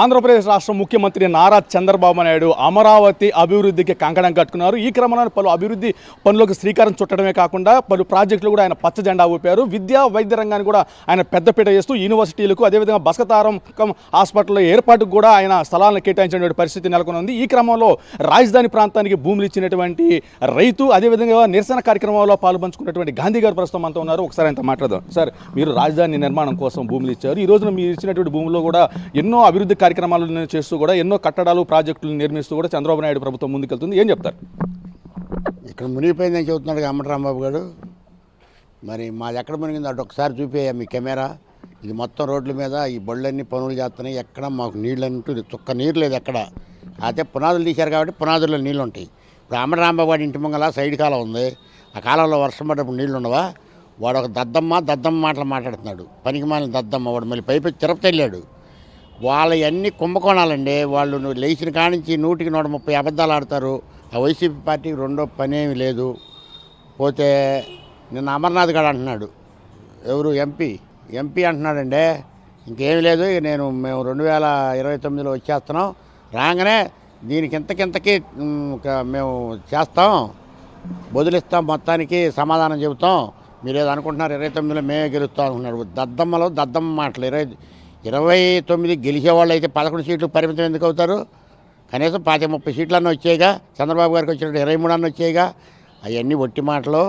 ఆంధ్రప్రదేశ్ రాష్ట్ర ముఖ్యమంత్రి నారా చంద్రబాబు నాయుడు అమరావతి అభివృద్ధికి కంకణం కట్టుకున్నారు. ఈ క్రమంలో పలు అభివృద్ధి పనులకు శ్రీకారం చుట్టడమే కాకుండా పలు ప్రాజెక్టులు కూడా ఆయన పచ్చ జెండా ఊపారు. విద్యా వైద్య రంగాన్ని కూడా ఆయన పెద్దపీట చేస్తూ యూనివర్సిటీలకు అదేవిధంగా బస్కతారంకం హాస్పిటల్ ఏర్పాటుకు కూడా ఆయన స్థలాలను కేటాయించినటువంటి పరిస్థితి నెలకొని ఉంది ఈ క్రమంలో రాజధాని ప్రాంతానికి భూములు ఇచ్చినటువంటి రైతు అదేవిధంగా నిరసన కార్యక్రమంలో పాల్పంచుకున్నటువంటి గాంధీ గారు ప్రస్తుతం అంతా ఉన్నారు. ఒకసారి ఆయనతో మాట్లాడదాం. సార్ మీరు రాజధాని నిర్మాణం కోసం భూములు ఇచ్చారు. ఈ రోజున మీరు ఇచ్చినటువంటి భూముల్లో కూడా ఎన్నో అభివృద్ధి కార్యక్రమాలు చేస్తూ కూడా ఎన్నో కట్టడాలు ప్రాజెక్టులు నిర్మిస్తూ కూడా చంద్రబాబు నాయుడు ప్రభుత్వం ముందుకెళ్తుంది. ఏం చెప్తారు? ఇక్కడ మునిగిపోయిందని చెబుతున్నాడు అమ్మటి రాంబాబు గారు. మరి మాది ఎక్కడ మునిగిందో అటు ఒకసారి చూపేయ మీ కెమెరా. ఇది మొత్తం రోడ్ల మీద ఈ బళ్ళన్నీ పనులు చేస్తున్నాయి. ఎక్కడ మాకు నీళ్ళు అంటూ చుక్క నీరు లేదు ఎక్కడ. అయితే పునాదులు తీశారు కాబట్టి పునాదుల్లో నీళ్ళు ఉంటాయి. ఇప్పుడు అమ్మటి రాంబాబు వాడి ఇంటి ముంగల సైడ్ కాలం ఉంది. ఆ కాలంలో వర్షం పడ్డప్పుడు నీళ్ళు ఉండవా? వాడు ఒక దద్దమ్మ దద్దమ్మ మాటలు మాట్లాడుతున్నాడు. పనికి మాలిన దద్దమ్మ వాడు మళ్ళీ పైపు తిరుపతి వెళ్ళాడు. వాళ్ళ కుంభకోణాలండి. వాళ్ళు నువ్వు లేచిన కానించి నూటికి నూట ముప్పై అబద్ధాలు ఆడతారు. ఆ వైసీపీ పార్టీకి రెండో పనేమి లేదు. పోతే నిన్న అమర్నాథ్ గారు అంటున్నాడు. ఎవరు? ఎంపీ? ఎంపీ అంటున్నాడండి. ఇంకేమి లేదు. ఇక నేను మేము రెండు వేల ఇరవై తొమ్మిదిలో వచ్చేస్తున్నాం. రాగానే దీనికి ఇంతకింతకి మేము చేస్తాం. బదులిస్తాం మొత్తానికి సమాధానం చెబుతాం. మీరు ఏదో అనుకుంటున్నారు ఇరవై తొమ్మిదిలో మేమే గెలుస్తాం అనుకున్నారు దద్దమ్మలో దద్దమ్మ మాటలు ఇరవై ఇరవై తొమ్మిది గెలిచేవాళ్ళు అయితే పదకొండు సీట్లు పరిమితం ఎందుకు అవుతారు? కనీసం పాతి ముప్పై సీట్లన్నీ వచ్చాయిగా చంద్రబాబు గారికి వచ్చినట్టు ఇరవై మూడు అన్న వచ్చాయిగా అవన్నీ ఒట్టి మాటలు.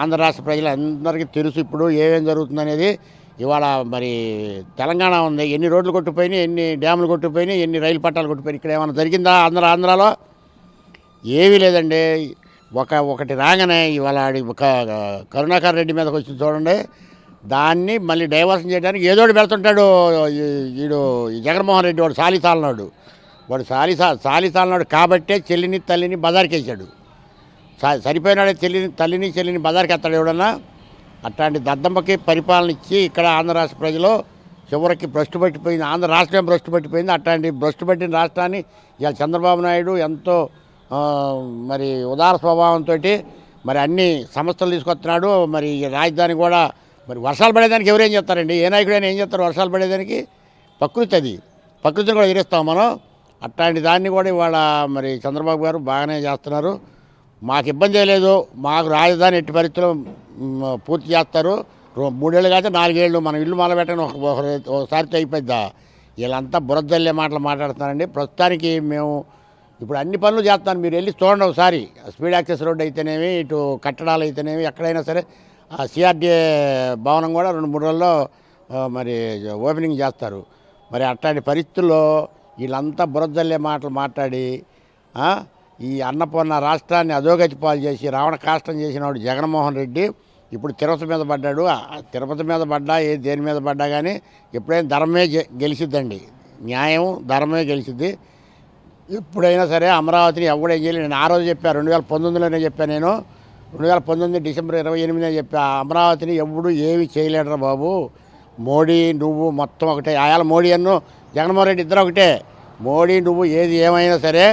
ఆంధ్ర రాష్ట్ర ప్రజలందరికీ తెలుసు ఇప్పుడు ఏమేం జరుగుతుందనేది. ఇవాళ మరి తెలంగాణ ఉంది. ఎన్ని రోడ్లు కొట్టుపోయినాయి ఎన్ని డ్యాములు కొట్టుపోయినాయి ఎన్ని రైలు పట్టాలు కొట్టుపోయినాయి ఇక్కడ ఏమైనా జరిగిందా ఆంధ్ర ఆంధ్రాలో? ఏమీ లేదండి. ఒక ఒకటి రాగానే ఇవాళ ఆడి ఒక కరుణాకర్ రెడ్డి మీదకి వచ్చి చూడండి. దాన్ని మళ్ళీ డైవర్షన్ చేయడానికి ఏదో ఒకటి పెడుతుంటాడు ఈడు జగన్మోహన్ రెడ్డి వాడు సాలిసాలనాడు వాడు సాలిసా సాలిసాలనాడు కాబట్టే చెల్లిని తల్లిని బజార్కేసాడు సరిపోయినాడే చెల్లిని తల్లిని చెల్లిని బజార్కి ఎత్తాడు ఎవడన్నా? అట్లాంటి దద్దమ్మకి పరిపాలన ఇచ్చి ఇక్కడ ఆంధ్ర రాష్ట్ర ప్రజలు చివరికి భ్రష్టు పట్టిపోయింది ఆంధ్ర రాష్ట్రం భ్రష్టు పట్టిపోయింది. అట్లాంటి భ్రష్టు పట్టిన రాష్ట్రాన్ని ఇవాళ చంద్రబాబు నాయుడు ఎంతో మరి ఉదార స్వభావంతో మరి అన్ని సంస్థలు తీసుకొస్తున్నాడు. మరి ఈ రాజధాని కూడా మరి వర్షాలు పడేదానికి ఎవరేం చెప్తారండి ఏ నాయకుడైనా ఏం చేస్తారు? వర్షాలు పడేదానికి ప్రకృతి అది. ప్రకృతిని కూడా ఎదిరిస్తాం మనం. అట్లాంటి దాన్ని కూడా ఇవాళ మరి చంద్రబాబు గారు బాగానే చేస్తున్నారు. మాకు ఇబ్బంది లేదు. మాకు రాజధాని ఎట్టి పరిస్థితుల్లో పూర్తి చేస్తారు. మూడేళ్ళు కాదు నాలుగేళ్ళు మనం ఇల్లు మొదలుపెట్టని ఒక ఒకసారి అయిపోద్దా వీళ్ళంతా బురదల్లే మాటలు మాట్లాడుతున్నారండి. ప్రస్తుతానికి మేము ఇప్పుడు అన్ని పనులు చేస్తాను మీరు వెళ్ళి చూడండి ఒకసారి. స్పీడ్ యాక్సెస్ రోడ్ అయితేనేమి ఇటు కట్టడాలు అయితేనేమి ఎక్కడైనా సరే ఆ సిఆర్డీఏ భవనం కూడా రెండు మూడు రోజుల్లో మరి ఓపెనింగ్ చేస్తారు. మరి అట్లాంటి పరిస్థితుల్లో వీళ్ళంతా బురదల్లే మాటలు మాట్లాడి ఈ అన్నపూర్ణ రాష్ట్రాన్ని అధోగతి పాలు చేసి రావణ కాష్టం చేసినవాడు జగన్మోహన్ రెడ్డి ఇప్పుడు తిరుపతి మీద పడ్డాడు. తిరుపతి మీద పడ్డా ఏ దేని మీద పడ్డా కానీ ఎప్పుడైనా ధర్మమే గెలిచిద్దండి. న్యాయం ధర్మమే గెలిచిద్ది. ఎప్పుడైనా సరే అమరావతిని ఎవడేం చేయలేదు నేను ఆ రోజు చెప్పాను రెండు వేల పంతొమ్మిదిలోనే చెప్పాను నేను. రెండు వేల పంతొమ్మిది డిసెంబర్ ఇరవై ఎనిమిదిన చెప్పి అమరావతిని ఎవడు ఏమి చేయలేడరా బాబు. మోడీ నువ్వు మొత్తం ఒకటే. ఆయాల మోడీ అన్ను జగన్మోహన్ రెడ్డి ఇద్దరు ఒకటే. మోడీ నువ్వు ఏది ఏమైనా సరే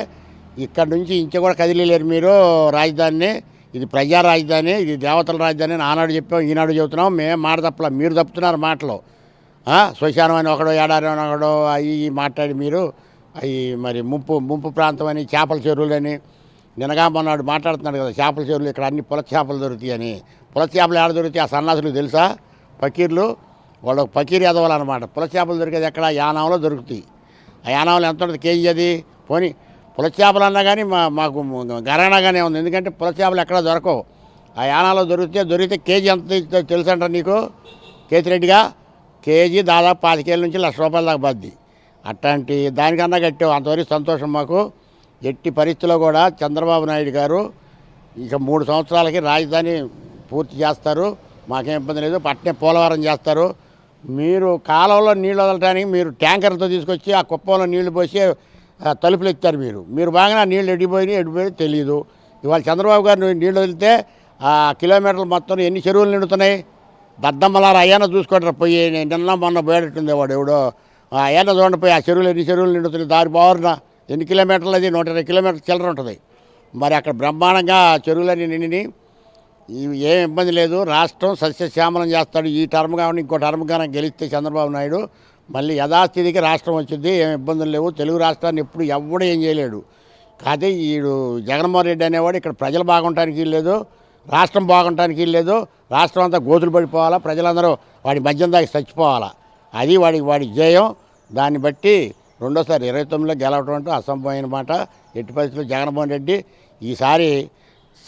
ఇక్కడ నుంచి ఇంచ కూడా కదిలేరు మీరు రాజధానిని. ఇది ప్రజా రాజధాని ఇది దేవతల రాజధాని అని ఆనాడు చెప్పాం ఈనాడు చెబుతున్నాం. మేము మాట తప్పలా మీరు తప్పుతున్నారు మాటలు. శ్మశానం అని ఒకడో ఏడాది అని ఒకడో అవి మాట్లాడి మీరు అవి మరి ముంపు ముంపు ప్రాంతం అని చేపల చెరువులని నినగా మొన్నాడు మాట్లాడుతున్నాడు కదా చేపల చెరువులు ఇక్కడ అన్ని పొల చేపలు దొరుకుతాయని. పొల చేపలు ఏడ దొరుకుతాయి ఆ సన్నాసులు తెలుసా? పకీర్లు వాళ్ళు పకీర్ ఎదవాలి అనమాట పుల చేపలు దొరికేది ఎక్కడ? యానంలో దొరుకుతాయి. ఆ యానంలో ఎంత ఉంటుంది? కేజీ అది? పోనీ పుల చేపలు అన్నా కానీ మా మాకు గరాణాగానే ఉంది. ఎందుకంటే పుల చేపలు ఎక్కడ దొరకవు. ఆ యానాలో దొరికితే దొరికితే కేజీ ఎంత తెలుసంట నీకు? కేతిరెడ్డిగా కేజీ దాదాపు పాతికేళ్ళ నుంచి లక్ష రూపాయల దాకా పద్ది అట్లాంటి దానికన్నా కట్టావు. అంతవరకు సంతోషం మాకు. ఎట్టి పరిస్థితుల్లో కూడా చంద్రబాబు నాయుడు గారు ఇక మూడు సంవత్సరాలకి రాజధాని పూర్తి చేస్తారు. మాకేం ఇబ్బంది లేదు. పట్నే పోలవరం చేస్తారు. మీరు కాలంలో నీళ్ళు వదలడానికి మీరు ట్యాంకర్తో తీసుకొచ్చి ఆ కుప్పంలో నీళ్ళు పోసి తలుపులు ఎత్తారు మీరు. మీరు బాగా ఆ నీళ్ళు ఎడిపోయినాయి ఎడిపోయి తెలియదు ఇవాళ చంద్రబాబు గారు నీళ్ళు వదిలితే ఆ కిలోమీటర్లు మొత్తం ఎన్ని చెరువులు నిండుతున్నాయి? దద్దమ్మలారా అయ్యాన చూసుకుంటారు పోయి. నేను నిన్న మొన్న పోయేటట్టుంది వాడు ఎవడో. ఆ అయ్యాన చూడండి పోయి ఆ చెరువులు ఎన్ని చెరువులు నిండుతున్నాయి? దారి బారున ఎన్ని కిలోమీటర్లు అది? నూట ఇరవై కిలోమీటర్ల చిల్లర ఉంటుంది. మరి అక్కడ బ్రహ్మాండంగా ఆ చెరువులన్నీ నిండిని. ఏం ఇబ్బంది లేదు. రాష్ట్రం సస్యశ్యామలం చేస్తాడు. ఈ టర్మ్ కావాలి ఇంకో టర్మ్ కానీ గెలిస్తే చంద్రబాబు నాయుడు. మళ్ళీ యథాస్థితికి రాష్ట్రం వచ్చింది. ఏం ఇబ్బందులు లేవు. తెలుగు రాష్ట్రాన్ని ఎప్పుడు ఎవడు ఏం చేయలేడు. కాదే ఈడు జగన్మోహన్ రెడ్డి అనేవాడు ఇక్కడ ప్రజలు బాగుంటానికి లేదు. రాష్ట్రం బాగుంటానికి లేదు. రాష్ట్రం అంతా గోతులు పడిపోవాలా? ప్రజలందరూ వాడి మధ్యం దాకా చచ్చిపోవాలా? అది వాడి వాడి జయం దాన్ని బట్టి రెండోసారి ఇరవై తొమ్మిదిలో గెలవటం అంటూ అసంభవమైన మాట. ఎట్టి పరిస్థితుల్లో జగన్మోహన్ రెడ్డి ఈసారి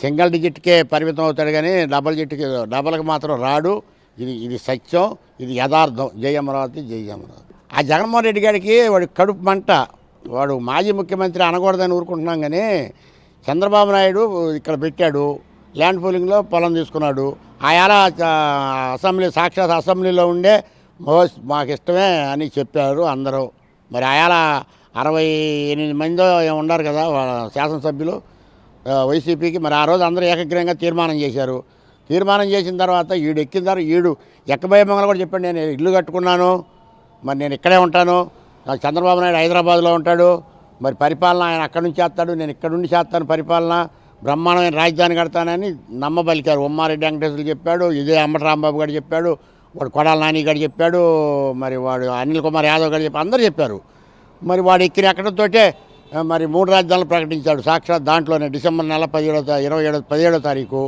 సింగిల్ డిజిట్కే పరిమితం అవుతాడు కానీ డబల్ డిజిట్కి డబల్కి మాత్రం రాడు. ఇది ఇది సత్యం. ఇది యథార్థం. జై అమరావతి జై అమరావతి. ఆ జగన్మోహన్ రెడ్డి గారికి వాడి కడుపు మంట. వాడు మాజీ ముఖ్యమంత్రి అనకూడదని ఊరుకుంటున్నాం కానీ చంద్రబాబు నాయుడు ఇక్కడ పెట్టాడు. ల్యాండ్ పూలింగ్లో పొలం తీసుకున్నాడు. ఆయాల అసెంబ్లీ సాక్షాత్ అసెంబ్లీలో ఉండే మోస్ మాకు ఇష్టమే అని చెప్పారు అందరూ. మరి ఆయాల అరవై ఎనిమిది మందితో ఉన్నారు కదా శాసనసభ్యులు వైసీపీకి. మరి ఆ రోజు అందరూ ఏకగ్రీవంగా తీర్మానం చేశారు. తీర్మానం చేసిన తర్వాత ఈడు ఎక్కిన తర్వాత ఈడు ఎక్కబోయే మంగళ కూడా చెప్పాడు నేను ఇల్లు కట్టుకున్నాను మరి నేను ఇక్కడే ఉంటాను చంద్రబాబు నాయుడు హైదరాబాద్లో ఉంటాడు మరి పరిపాలన ఆయన అక్కడి నుంచి చేస్తాడు నేను ఇక్కడ నుండి చేస్తాను పరిపాలన బ్రహ్మాండమైన రాజధాని కడతానని నమ్మబలికారు. ఉమ్మారెడ్డి వెంకటేశ్వరులు చెప్పాడు ఇదే అంబటి రాంబాబు గారు చెప్పాడు వాడు కొడాల నాని గారు చెప్పాడు మరి వాడు అనిల్ కుమార్ యాదవ్ గారు చెప్పి అందరూ చెప్పారు. మరి వాడు ఎక్కిన ఎక్కడంతోటే మరి మూడు రాజధానులు ప్రకటించాడు. సాక్షాత్ దాంట్లోనే డిసెంబర్ నెల పదిహేడో ఇరవై ఏడో పదిహేడో తారీఖు.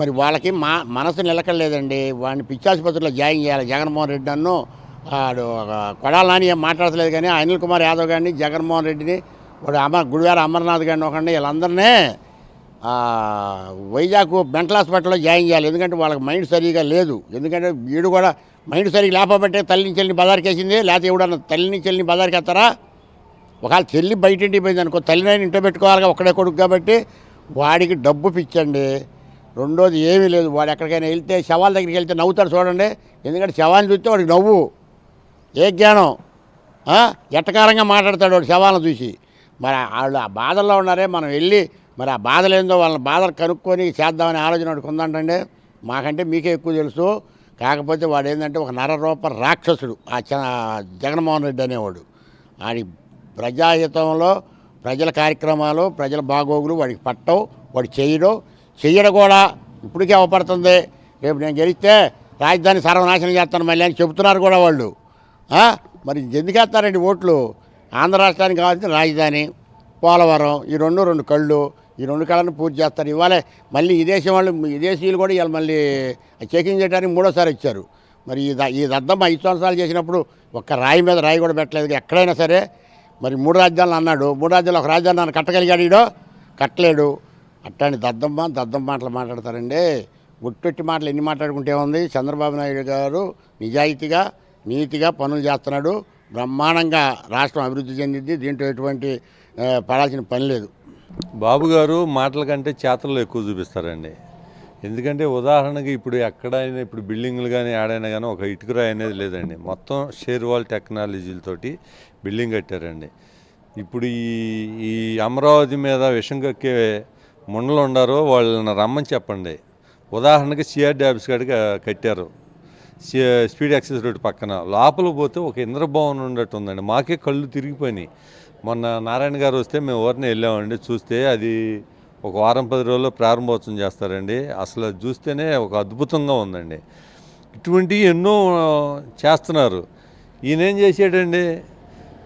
మరి వాళ్ళకి మా మనసు నిలకడలేదండి. వాడిని పిచ్చాసుపత్రిలో జాయిన్ చేయాలి. జగన్మోహన్ రెడ్డి నన్ను వాడు కొడాల నాని ఏం మాట్లాడలేదు కానీ అనిల్ కుమార్ యాదవ్ గారిని జగన్మోహన్ రెడ్డిని వాడు అమర్ గుడివార అమర్నాథ్ గారిని ఒకండి వీళ్ళందరినీ వైజాగ్ మెంటల్ హాస్పిటల్లో జాయిన్ చేయాలి. ఎందుకంటే వాళ్ళకి మైండ్ సరిగా లేదు. ఎందుకంటే వీడు కూడా మైండ్ సరిగా లేకపోతే తల్లి నుంచి వెళ్ళి లేకపోతే ఎవడన్నా తల్లి నుంచి వెళ్ళి ఒకవేళ చెల్లి బయట ఇంటికి పోయింది అనుకో తల్లినైనా ఇంట్లో పెట్టుకోవాలి ఒక్కడే కొడుకు కాబట్టి వాడికి డబ్బు పిచ్చండి. రెండోది ఏమీ లేదు. వాడు ఎక్కడికైనా వెళ్తే శవాల దగ్గరికి వెళ్తే నవ్వుతాడు చూడండి. ఎందుకంటే శవాన్ని చూస్తే వాడికి నవ్వు. ఏ జ్ఞానం? ఎట్టకారంగా మాట్లాడతాడు వాడు శవాలను చూసి. మరి వాళ్ళు ఆ బాధల్లో ఉన్నారే. మనం వెళ్ళి మరి ఆ బాధలు ఏందో వాళ్ళ బాధలు కనుక్కొని చేద్దామనే ఆలోచన వాడికి ఉందంటండి. మాకంటే మీకే ఎక్కువ తెలుసు. కాకపోతే వాడు ఏంటంటే ఒక నరరూప రాక్షసుడు ఆ చ జగన్మోహన్ రెడ్డి అనేవాడు. ఆడి ప్రజాహితంలో ప్రజల కార్యక్రమాలు ప్రజల బాగోగులు వాడికి పట్టవు వాడు చేయడం. చెయ్యడం కూడా. ఇప్పటికే అవపడుతుంది. రేపు నేను గెలిస్తే రాజధాని సర్వనాశనం చేస్తాను మళ్ళీ అని చెబుతున్నారు కూడా వాళ్ళు. మరి ఎందుకు వేస్తారండి ఓట్లు? ఆంధ్ర రాష్ట్రానికి కావాల్సిన రాజధాని పోలవరం ఈ రెండు రెండు కళ్ళు. ఈ రెండు కళ్ళను పూర్తి చేస్తారు. ఇవాళ మళ్ళీ విదేశీ వాళ్ళు విదేశీయులు కూడా ఇవాళ మళ్ళీ చెకింగ్ చేయడానికి మూడోసారి వచ్చారు. మరి ఈ ఈ దద్దమ్మ ఐదు సంవత్సరాలు చేసినప్పుడు ఒక్క రాయి మీద రాయి కూడా పెట్టలేదు. ఎక్కడైనా సరే మరి మూడు రాజ్యాలను అన్నాడు. మూడు రాజ్యాలు ఒక రాజ్యాన్ని నన్ను కట్టగలిగాడు ఈడో? కట్టలేడు. అట్లాంటి దద్దమ్మ దద్దమ్మ మాటలు మాట్లాడతారండి. ఒట్టొట్టి మాటలు ఎన్ని మాట్లాడుకుంటే ఉంది చంద్రబాబు నాయుడు గారు నిజాయితీగా నీతిగా పనులు చేస్తున్నాడు. బ్రహ్మాండంగా రాష్ట్రం అభివృద్ధి చెందింది దీంట్లో ఎటువంటి పడాల్సిన పని లేదు. బాబు గారు మాటల కంటే చేతల్లో ఎక్కువ చూపిస్తారండి. ఎందుకంటే ఉదాహరణకి ఇప్పుడు ఎక్కడైనా ఇప్పుడు బిల్డింగ్లు కానీ ఆడైనా కానీ ఒక ఇటుకరాయి అనేది లేదండి. మొత్తం షేర్ వాల్ టెక్నాలజీలతోటి బిల్డింగ్ కట్టారండి. ఇప్పుడు ఈ ఈ అమరావతి మీద విషం కక్కే ముండలు ఉండారో వాళ్ళని రమ్మని చెప్పండి. ఉదాహరణకి సిఆర్ డ్యాబ్స్ కాడికి కట్టారు. సి- స్పీడ్ యాక్సెస్ రోడ్ పక్కన. లోపల పోతే ఒక ఇంద్రభవన్ ఉన్నట్టు ఉందండి. మాకే కళ్ళు తిరిగిపోయినాయి. మొన్న నారాయణ గారు వస్తే మేము ఊరిని వెళ్ళామండి. చూస్తే అది ఒక వారం పది రోజుల్లో ప్రారంభోత్సవం చేస్తారండి. అసలు చూస్తేనే ఒక అద్భుతంగా ఉందండి. ఇటువంటి ఎన్నో చేస్తున్నారు. ఈయన ఏం చేశాడండి?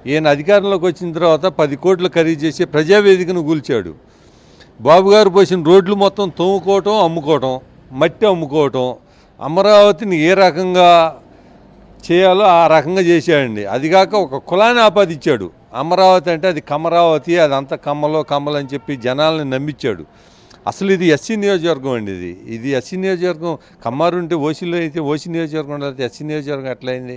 ఈయన అధికారంలోకి వచ్చిన తర్వాత పది కోట్లు ఖరీదు చేసి ప్రజావేదికను కూల్చాడు. బాబు గారు పోసిన రోడ్లు మొత్తం తోముకోవటం అమ్ముకోవటం మట్టి అమ్ముకోవటం అమరావతిని ఏ రకంగా చేయాలో ఆ రకంగా చేశాడండి. అదిగాక ఒక కులాన్ని ఆపాదించాడు. అమరావతి అంటే అది కమరావతి అదంతా కమ్మలో కమ్మలు అని చెప్పి జనాల్ని నమ్మించాడు అసలు ఇది ఎస్సీ నియోజకవర్గం అండి ఇది. ఇది ఎస్సీ నియోజకవర్గం. కమ్మారు ఉంటే ఓసీలో అయితే ఓసీ నియోజకవర్గం ఉండాలి ఎస్సీ నియోజకవర్గం ఎట్లయింది?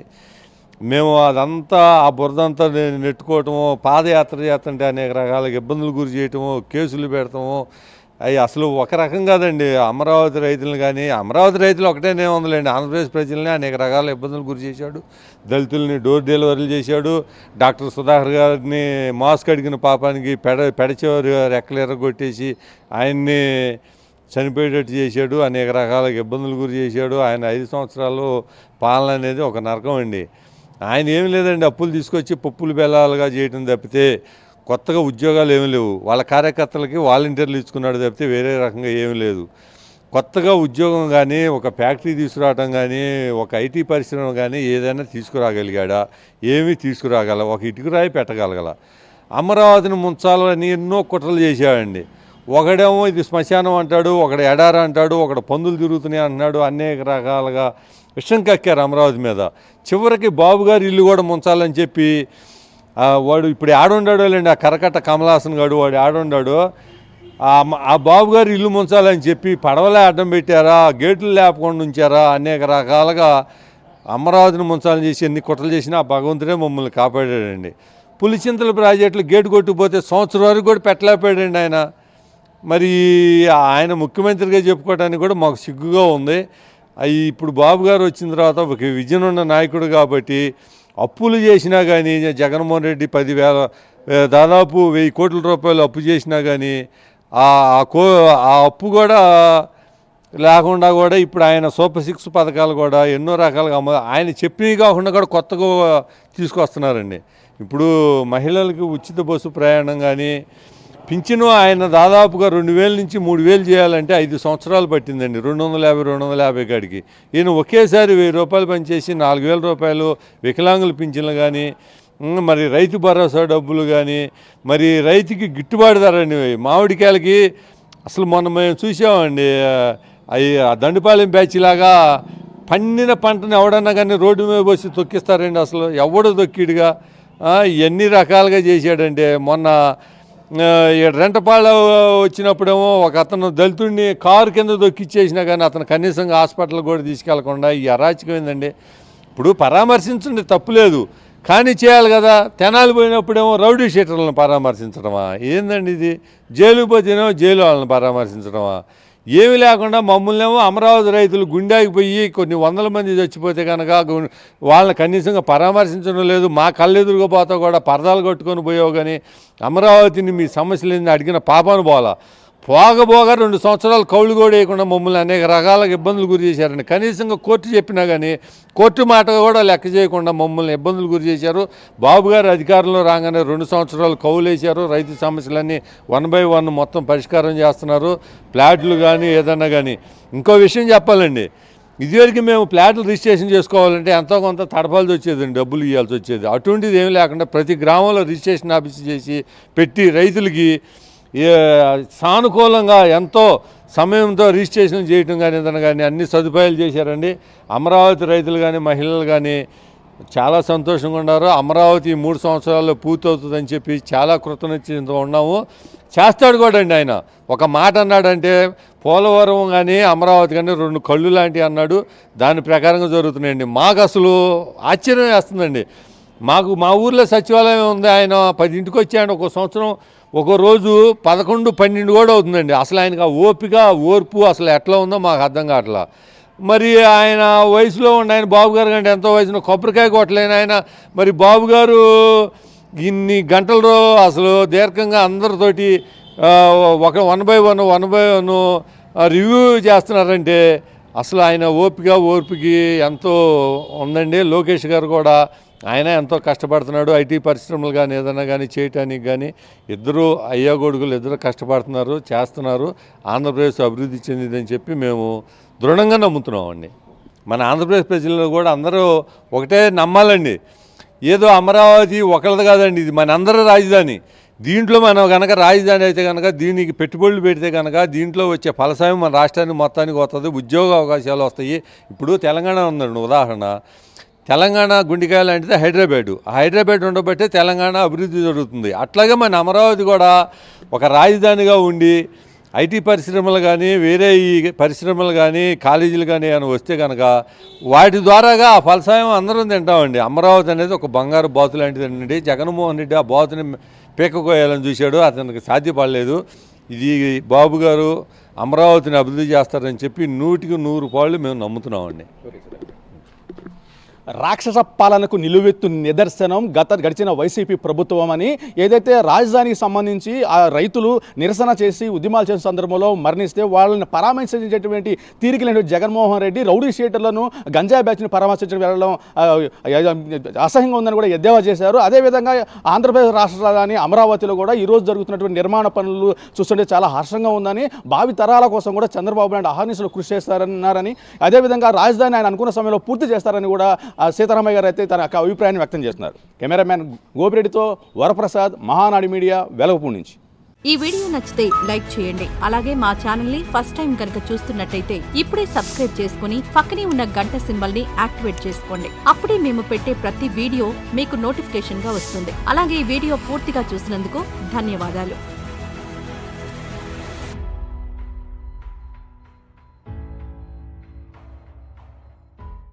మేము అదంతా ఆ బురదంతా నెట్టుకోవటము పాదయాత్ర చేస్తుంటే అనేక రకాల ఇబ్బందులు గురి చేయటము కేసులు పెడతాము అవి అసలు ఒక రకం కాదండి. అమరావతి రైతులను కానీ అమరావతి రైతులు ఒకటేనే ఉందిలేండి. ఆంధ్రప్రదేశ్ ప్రజల్ని అనేక రకాల ఇబ్బందులు గురి చేశాడు. దళితుల్ని డోర్ డెలివరీలు చేశాడు. డాక్టర్ సుధాకర్ గారిని మాస్క్ అడిగిన పాపానికి పెడ పెడచేవారు రెక్కలు కొట్టేసి ఆయన్ని చనిపోయేటట్టు చేశాడు. అనేక రకాల ఇబ్బందులు గురి చేశాడు. ఆయన ఐదు సంవత్సరాలు పాలన అనేది ఒక నరకం అండి. ఆయన ఏం లేదండి. అప్పులు తీసుకొచ్చి పప్పులు బెల్లాలుగా చేయటం తప్పితే కొత్తగా ఉద్యోగాలు ఏమీ లేవు. వాళ్ళ కార్యకర్తలకి వాలంటీర్లు ఇచ్చుకున్నాడు తప్పితే వేరే రకంగా ఏమీ లేదు. కొత్తగా ఉద్యోగం కానీ ఒక ఫ్యాక్టరీ తీసుకురావటం కానీ ఒక ఐటీ పరిశ్రమ కానీ ఏదైనా తీసుకురాగలిగాడా? ఏమీ తీసుకురాగల ఒక ఇటుకురాయి పెట్టగలగల. అమరావతిని ముంచాలని ఎన్నో కుట్రలు చేశాడండి. ఒకడేమో ఇది శ్మశానం అంటాడు ఒకడు ఎడార అంటాడు ఒకడు పందులు తిరుగుతున్నాయి అంటున్నాడు అనేక రకాలుగా విషం కక్కారు అమరావతి మీద. చివరికి బాబుగారి ఇల్లు కూడా ముంచాలని చెప్పి వాడు ఇప్పుడు ఆడుండాడు లేండి ఆ కరకట్ట కమలాసన్ గాడు వాడు ఆడుండాడు ఆ బాబు గారు ఇల్లు ముంచాలని చెప్పి పడవలే అడ్డం పెట్టారా గేట్లు లేపకుండా ఉంచారా అనేక రకాలుగా అమరావతిని ముంచాలని చేసి ఎన్ని కుట్రలు చేసినా ఆ భగవంతుడే మమ్మల్ని కాపాడాడండి. పులిచింతల ప్రాజెక్టులు గేటు కొట్టుకుపోతే సంవత్సరం వరకు కూడా పెట్టలేకపోయాడండి ఆయన. మరి ఆయన ముఖ్యమంత్రిగా చెప్పుకోవడానికి కూడా మాకు సిగ్గుగా ఉంది. అవి ఇప్పుడు బాబు గారు వచ్చిన తర్వాత ఒక విజయనున్న ఉన్న నాయకుడు కాబట్టి అప్పులు చేసినా కానీ జగన్మోహన్ రెడ్డి పదివేల దాదాపు వెయ్యి కోట్ల రూపాయలు అప్పు చేసినా కానీ ఆ ఆ కో ఆ అప్పు కూడా లేకుండా కూడా ఇప్పుడు ఆయన సూపర్ సిక్స్ పథకాలు కూడా ఎన్నో రకాలుగా అమ్మ ఆయన చెప్పినవి కాకుండా కూడా కొత్తగా తీసుకొస్తున్నారండి. ఇప్పుడు మహిళలకు ఉచిత బస్సు ప్రయాణం కానీ పింఛను ఆయన దాదాపుగా రెండు వేల నుంచి మూడు వేలు చేయాలంటే ఐదు సంవత్సరాలు పట్టిందండి. రెండు వందల యాభై రెండు వందల యాభై కాడికి. ఈయన ఒకేసారి వెయ్యి రూపాయలు పనిచేసి నాలుగు వేల రూపాయలు వికలాంగుల పింఛన్లు కానీ మరి రైతు భరోసా డబ్బులు కానీ మరి రైతుకి గిట్టుబాటు ధర అండి. మామిడికాయలకి అసలు మొన్న మేము చూసామండి అవి దండుపాలెం బ్యాచ్ లాగా పండిన పంటను ఎవడన్నా కానీ రోడ్డు మీద పోసి తొక్కిస్తారండి అసలు. ఎవడు తొక్కిడుగా? ఎన్ని రకాలుగా చేశాడంటే మొన్న రెంటపాళ్ళ వచ్చినప్పుడేమో ఒక అతను దళితుడిని కారు కింద దొక్కిచ్చేసినా కానీ అతను కనీసంగా హాస్పిటల్ కూడా తీసుకెళ్ళకుండా ఈ అరాచకమైందండి ఇప్పుడు పరామర్శించండి తప్పులేదు కానీ చేయాలి కదా. తెనాలి పోయినప్పుడేమో రౌడీ షీటర్లను పరామర్శించడమా ఏందండి ఇది? జైలు పోతేనేమో జైలు వాళ్ళని పరామర్శించడమా ఏమి లేకుండా మమ్మల్ని ఏమో అమరావతి రైతులు గుండాకి పోయి కొన్ని వందల మంది చచ్చిపోతే కనుక వాళ్ళని కనీసంగా పరామర్శించడం లేదు మా కళ్ళెదురుగా పోతా కూడా పరదాలు కట్టుకొని పోయావు కానీ అమరావతిని మీ సమస్యలు ఏంది అడిగిన పాపాను పోలా పోగబోగా రెండు సంవత్సరాలు కౌలు కూడా వేయకుండా మమ్మల్ని అనేక రకాల ఇబ్బందులు గురి చేశారండి. కనీసంగా కోర్టు చెప్పినా కానీ కోర్టు మాట కూడా లెక్క చేయకుండా మమ్మల్ని ఇబ్బందులు గురి చేశారు. బాబు గారు అధికారంలో రాగానే రెండు సంవత్సరాలు కౌలు వేశారు. రైతు సమస్యలన్నీ వన్ బై వన్ మొత్తం పరిష్కారం చేస్తున్నారు. ప్లాట్లు కానీ ఏదన్నా కానీ ఇంకో విషయం చెప్పాలండి. ఇదివరకు మేము ప్లాట్లు రిజిస్ట్రేషన్ చేసుకోవాలంటే ఎంతో కొంత తడపాల్సి వచ్చేదండి డబ్బులు ఇవ్వాల్సి వచ్చేది. అటువంటిది ఏమి లేకుండా ప్రతి గ్రామంలో రిజిస్ట్రేషన్ ఆఫీస్ చేసి పెట్టి రైతులకి సానుకూలంగా ఎంతో సమయంతో రిజిస్ట్రేషన్ చేయటం కానీ ఏదైనా కానీ అన్ని సదుపాయాలు చేశారండి. అమరావతి రైతులు కానీ మహిళలు కానీ చాలా సంతోషంగా ఉన్నారు. అమరావతి మూడు సంవత్సరాల్లో పూర్తవుతుందని చెప్పి చాలా కృతజ్ఞతతో ఉన్నాము. చేస్తాడు కూడా అండి ఆయన. ఒక మాట అన్నాడంటే పోలవరం కానీ అమరావతి కానీ రెండు కళ్ళు లాంటివి అన్నాడు. దాని ప్రకారంగా జరుగుతున్నాయండి. మాకు అసలు ఆశ్చర్యం వేస్తుందండి. మాకు మా ఊర్లో సచివాలయం ఉంది. ఆయన పదింటికి వచ్చాడు. ఒక సంవత్సరం ఒక రోజు పదకొండు పన్నెండు కూడా అవుతుందండి. అసలు ఆయనకు ఓపిక ఓర్పు అసలు ఎట్లా ఉందో మాకు అర్థం కావట్లా. మరి ఆయన వయసులో ఉన్న ఆయన బాబు గారు కంటే ఎంతో వయసులో కొబ్బరికాయ కొట్టలేని ఆయన. మరి బాబు గారు ఇన్ని గంటలు అసలు దీర్ఘంగా అందరితోటి ఒక one by one one by one review చేస్తున్నారంటే అసలు ఆయన ఓపిక ఓర్పుకి ఎంతో ఉందండి. లోకేష్ గారు కూడా ఆయన ఎంతో కష్టపడుతున్నాడు. ఐటీ పరిశ్రమలు కానీ ఏదైనా కానీ చేయటానికి కానీ ఇద్దరు అయ్యా కొడుకులు ఇద్దరు కష్టపడుతున్నారు చేస్తున్నారు. ఆంధ్రప్రదేశ్ అభివృద్ధి చెందిందని చెప్పి మేము దృఢంగా నమ్ముతున్నామండి మన ఆంధ్రప్రదేశ్ ప్రజలు కూడా అందరూ ఒకటే నమ్మాలండి. ఏదో అమరావతి ఒకరిది కాదండి ఇది మన అందరి రాజధాని. దీంట్లో మనం కనుక రాజధాని అయితే కనుక దీనికి పెట్టుబడులు పెడితే కనుక దీంట్లో వచ్చే ఫలసాయం మన రాష్ట్రానికి మొత్తానికి వస్తుంది ఉద్యోగ అవకాశాలు వస్తాయి. ఇప్పుడు తెలంగాణ ఉందండి ఉదాహరణ. తెలంగాణ గుండెకాయ లాంటిది హైదరాబాదు. ఆ హైదరాబాద్ ఉండబట్టే తెలంగాణ అభివృద్ధి జరుగుతుంది. అట్లాగే మన అమరావతి కూడా ఒక రాజధానిగా ఉండి ఐటీ పరిశ్రమలు కానీ వేరే ఈ పరిశ్రమలు కానీ కాలేజీలు కానీ ఏమైనా వస్తే కనుక వాటి ద్వారాగా ఆ ఫలసాయం అందరం తింటామండి. అమరావతి అనేది ఒక బంగారు బాతు లాంటిది అండి. జగన్మోహన్ రెడ్డి ఆ బాతుని పీకకోయాలని చూశాడు. అతనికి సాధ్యపడలేదు. ఇది బాబు గారు అమరావతిని అభివృద్ధి చేస్తారని చెప్పి నూటికి నూరు పాళ్ళు మేము నమ్ముతున్నామండి. రాక్షస పాలనకు నిలువెత్తు నిదర్శనం గత గడిచిన వైసీపీ ప్రభుత్వం అని ఏదైతే రాజధానికి సంబంధించి ఆ రైతులు నిరసన చేసి ఉద్యమాలు చేసిన సందర్భంలో మరణిస్తే వాళ్ళని పరామర్శించేటువంటి తీరిక లేని జగన్మోహన్ రెడ్డి రౌడీ షీటర్లను గంజాయి బ్యాచ్ని పరామర్శించడం వెళ్ళడం అసహ్యంగా ఉందని కూడా ఎద్దేవా చేశారు. అదేవిధంగా ఆంధ్రప్రదేశ్ రాష్ట్ర రాజధాని అమరావతిలో కూడా ఈరోజు జరుగుతున్నటువంటి నిర్మాణ పనులు చూస్తుంటే చాలా హర్షంగా ఉందని భావి తరాల కోసం కూడా చంద్రబాబు నాయుడు అహర్నిశలు కృషి చేస్తారన్నారని అదేవిధంగా రాజధాని ఆయన అనుకున్న సమయంలో పూర్తి చేస్తారని కూడా సీతారామయ్య గారు అయితే తన యొక్క అభిప్రాయాన్ని వ్యక్తం చేస్తున్నారు. కెమెరామ్యాన్ గోపిరెడ్డితో వరప్రసాద్ మహానాడు మీడియా వెలగపూడి నుంచి. ఈ వీడియో నచ్చితే లైక్ చేయండి. అలాగే మా ఛానల్ని ఫస్ట్ టైం కనుక చూస్తున్నట్టయితే ఇప్పుడే సబ్స్క్రైబ్ చేసుకుని పక్కనే ఉన్న గంట సింబల్ని యాక్టివేట్ చేసుకోండి. అప్పుడే మేము పెట్టే ప్రతి వీడియో మీకు నోటిఫికేషన్గా వస్తుంది. అలాగే ఈ వీడియో పూర్తిగా చూసినందుకు ధన్యవాదాలు.